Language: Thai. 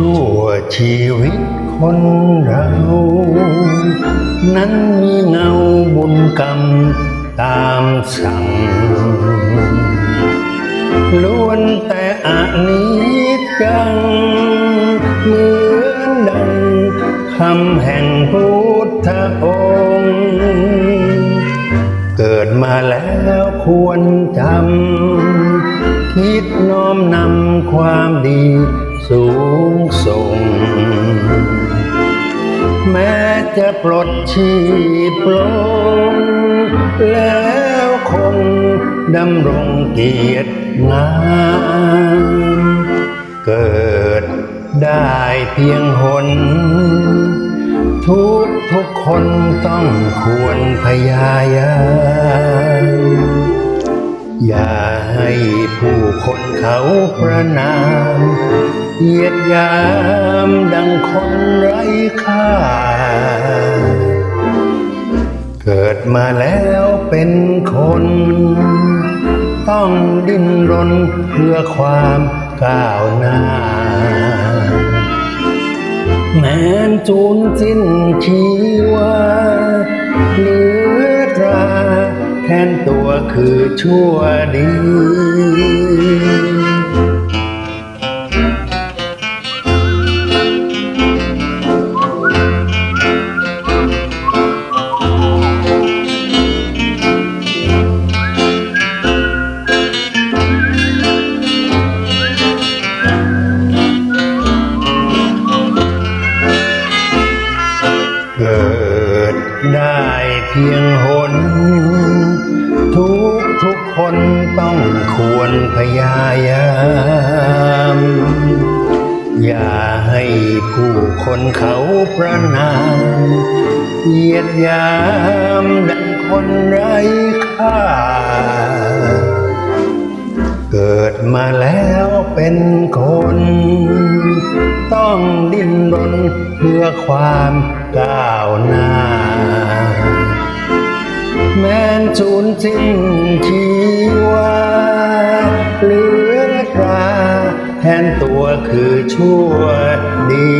ชั่วชีวิตคนเรา นั้นมีเงาบุญกรรมตามสั่งล้วนแต่อานิจจัง เหมือนดังคำแห่งพุทธองค์เกิดมาแล้วควรจำคิดน้อมนำความดี สูงส่ง แม้จะปลดชีพลงแล้วคงดำรงเกียรติงามเกิดได้เพียงหน ทุกทุกคนต้องควรพยายามอย่าให้ผู้คนเขาประนาม เหยียดยามดังคนไร้ค่า เกิดมาแล้วเป็นคน ต้องดิ้นรนเพื่อความก้าวหน้า แม้นจูนสิ้นชีวาเหลือตราแทนตัวคือชั่วดี ได้เพียงหน ทุกทุกคนต้องควรพยายาม อย่าให้ผู้คนเขาประนามเหยียดยามดังคนไร้ค่า เกิดมาแล้วเป็นคน ต้องดิ้นรนเพื่อความก้าวหน้า แม้นจูนสิ้นชีวาเหลือกราแทนตัวคือชั่วดี